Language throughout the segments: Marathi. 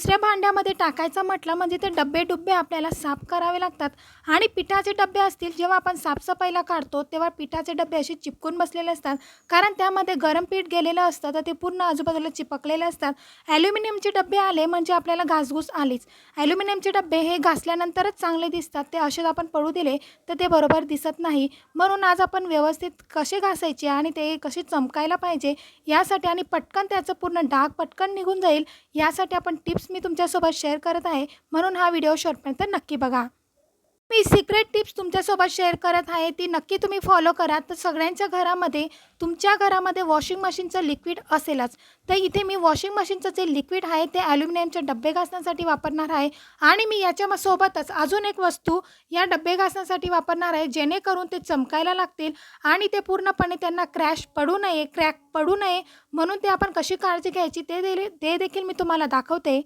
दुसऱ्या भांड्यामध्ये टाकायचं म्हटलं म्हणजे ते डब्बे डुब्बे आपल्याला साफ करावे लागतात. आणि पिठाचे डब्बे असतील जेव्हा आपण साफसफाईला काढतो तेव्हा पिठाचे डब्बे असे चिपकून बसलेले असतात. कारण त्यामध्ये गरम पीठ गेलेलं असतं तर ते पूर्ण आजूबाजूला चिपकलेले असतात. ॲल्युमिनियमचे डब्बे आले म्हणजे आपल्याला घासघूस आलीच. ॲल्युमिनियमचे डब्बे हे घासल्यानंतरच चांगले दिसतात. ते असेच आपण पडू दिले तर ते बरोबर दिसत नाही. म्हणून आज आपण व्यवस्थित कसे घासायचे आणि ते कसे चमकायला पाहिजे यासाठी आणि पटकन त्याचं पूर्ण डाग पटकन निघून जाईल यासाठी आपण टिप्स मी तुमच्यासोबत शेअर करत आहे म्हणून हा व्हिडिओ शॉर्टपर्यंत नक्की बघा. मी सिक्रेट टिप्स तुमच्यासोबत शेअर करत आहे ती नक्की तुम्ही फॉलो करा. तर सगळ्यांच्या घरामध्ये तुमच्या घरामध्ये वॉशिंग मशीनचं लिक्विड असेलच. तर इथे मी वॉशिंग मशीनचं जे लिक्विड आहे ते ॲल्युमिनियमचे डब्बे घासण्यासाठी वापरणार आहे. आणि मी याच्या सोबतच अजून एक वस्तू या डब्बे घासण्यासाठी वापरणार आहे जेणेकरून ते चमकायला लागतील आणि ते पूर्णपणे त्यांना क्रॅश पडू नये क्रॅक पडू नये म्हणून ते आपण कशी काळजी घ्यायची ते दे ते देखील मी तुम्हाला दाखवते.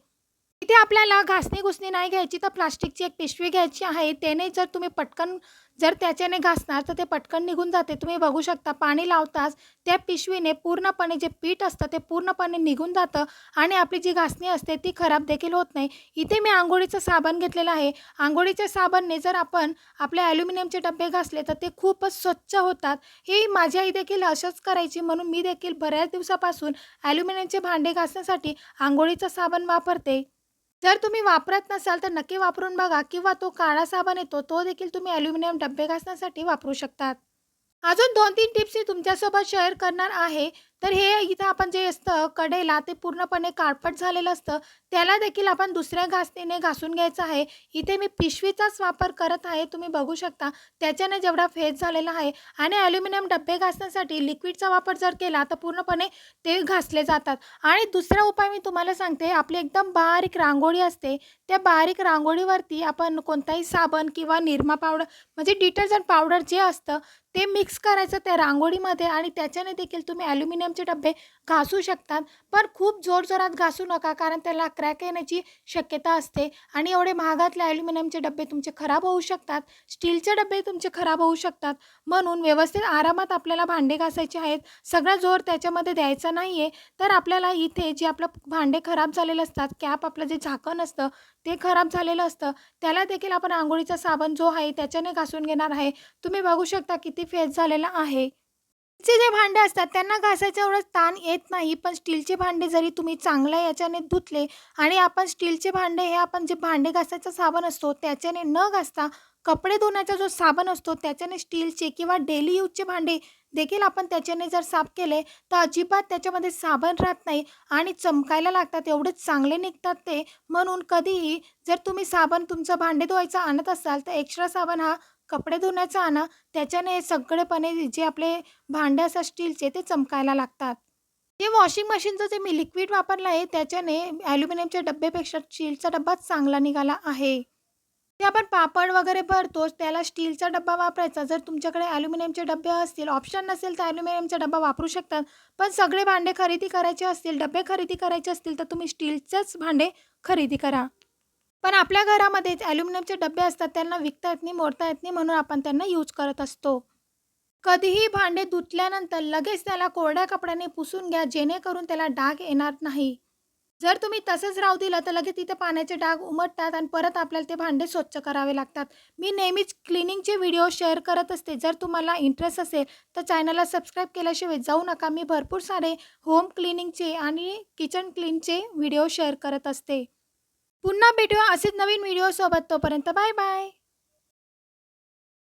इथे आपल्याला घासणी घुसणी नाही घ्यायची तर प्लास्टिकची एक पिशवी घ्यायची आहे. त्याने जर तुम्ही पटकन जर त्याच्याने घासणार तर ते पटकन निघून जाते. तुम्ही बघू शकता पाणी लावताच त्या पिशवीने पूर्णपणे जे पीठ असतं ते पूर्णपणे निघून जातं आणि आपली जी घासणी असते ती खराब देखील होत नाही. इथे मी आंघोळीचं साबण घेतलेलं आहे. आंघोळीच्या साबणने जर आपण आपले ॲल्युमिनियमचे डबे घासले तर ते खूपच स्वच्छ होतात. हे माझी आई देखील असंच करायची म्हणून मी देखील बऱ्याच दिवसापासून ॲल्युमिनियमचे भांडे घासण्यासाठी आंघोळीचं साबण वापरते. जर तुम्ही वापरत नसाल तर नक्की वापरून बघा किंवा तो काळा साबण येतो तो देखील तुम्ही ॲल्युमिनियम डब्बे घासण्यासाठी वापरू शकतात. अजून दोन तीन टिप्स मी तुमच्यासोबत शेअर करणार आहे. तर हे इथं आपण जे असतं कडेला ते पूर्णपणे काळपट झालेलं असतं. त्याला देखील आपण दुसऱ्या घासणीने घासून घ्यायचं आहे. इथे मी पिशवीचाच वापर करत आहे तुम्ही बघू शकता. त्याच्याने जेवढा फेस झालेला आहे आणि ॲल्युमिनियम डबे घासण्यासाठी लिक्विडचा वापर जर केला तर पूर्णपणे ते घासले जातात. आणि दुसरा उपाय मी तुम्हाला सांगते आपली एकदम बारीक रांगोळी असते. त्या बारीक रांगोळीवरती आपण कोणताही साबण किंवा निरमा पावडर म्हणजे डिटर्जंट पावडर जे असतं ते मिक्स करायचं त्या रांगोळीमध्ये आणि त्याच्याने देखील तुम्ही ॲल्युमिनियम ॲल्युमिनियमचे डबे घासू शकतात. पण खूप जोरजोरात घासू नका कारण त्याला क्रॅक येण्याची शक्यता असते आणि एवढे महागातले ॲल्युमिनियमचे डबे तुमचे खराब होऊ शकतात. स्टीलचे डबे तुमचे खराब होऊ शकतात. म्हणून व्यवस्थित आरामात आपल्याला भांडे घासायचे आहेत. सगळा जोर त्याच्यामध्ये द्यायचा नाही आहे तर आपल्याला इथे जे आपलं भांडे खराब झालेले असतात कॅप आपलं जे झाकण असतं ते खराब झालेलं असतं. त्याला देखील आपण आंघोळीचा साबण जो आहे त्याच्याने घासून घेणार आहे. तुम्ही बघू शकता किती फेस झालेला आहे. चे जे भांडे असतात त्यांना घासायचं एवढं ताण येत नाही. पण स्टीलचे भांडे जरी तुम्ही चांगल्या याच्याने धुतले आणि आपण स्टीलचे भांडे हे आपण जे भांडे घासायचा साबण असतो त्याच्याने न घासता कपडे धुण्याचा जो साबण असतो त्याच्याने स्टीलचे किंवा डेली यूजचे भांडे देखील आपण त्याच्याने जर साफ केले तर अजिबात त्याच्यामध्ये साबण राहत नाही आणि चमकायला लागतात एवढेच चांगले निघतात ते. म्हणून कधीही जर तुम्ही साबण तुमचं भांडे धुवायचं आणत असाल तर एक्स्ट्रा साबण हा कपडे धुण्याचा आणा त्याच्याने सगळेपणे जे आपले भांडे असतात स्टीलचे ते चमकायला लागतात. जे वॉशिंग मशीनचं जे मी लिक्विड वापरलं आहे त्याच्याने ॲल्युमिनियमच्या डब्बेपेक्षा स्टीलचा डब्बाच चांगला निघाला आहे. ते आपण पापड वगैरे भरतोच त्याला स्टीलचा डब्बा वापरायचा. जर तुमच्याकडे ॲल्युमिनियमचे डबे असतील ऑप्शन नसेल तर ॲल्युमिनियमचा डब्बा वापरू शकतात पण सगळे भांडे खरेदी करायचे असतील डबे खरेदी करायचे असतील तर तुम्ही स्टीलचेच भांडे खरेदी करा. पण आपल्या घरामध्ये ॲल्युमिनियमचे डबे असतात त्यांना विकता येत नाही मोडता येत नाही म्हणून आपण त्यांना यूज करत असतो. कधीही भांडे धुतल्यानंतर लगेच त्याला कोरड्या कपड्याने पुसून घ्या जेणेकरून त्याला डाग येणार नाही. जर तुम्ही तसंच राहू दिलं तर लगेच तिथे पाण्याचे डाग उमटतात आणि परत आपल्याला ते भांडे स्वच्छ करावे लागतात. मी नेहमीच क्लिनिंगचे व्हिडिओ शेअर करत असते. जर तुम्हाला इंटरेस्ट असेल तर चॅनलला सबस्क्राईब केल्याशिवाय जाऊ नका. मी भरपूर सारे होम क्लिनिंगचे आणि किचन क्लीनचे व्हिडिओ शेअर करत असते. पुन्हा भेटूया असेच नवीन व्हिडिओसोबत तोपर्यंत बाय बाय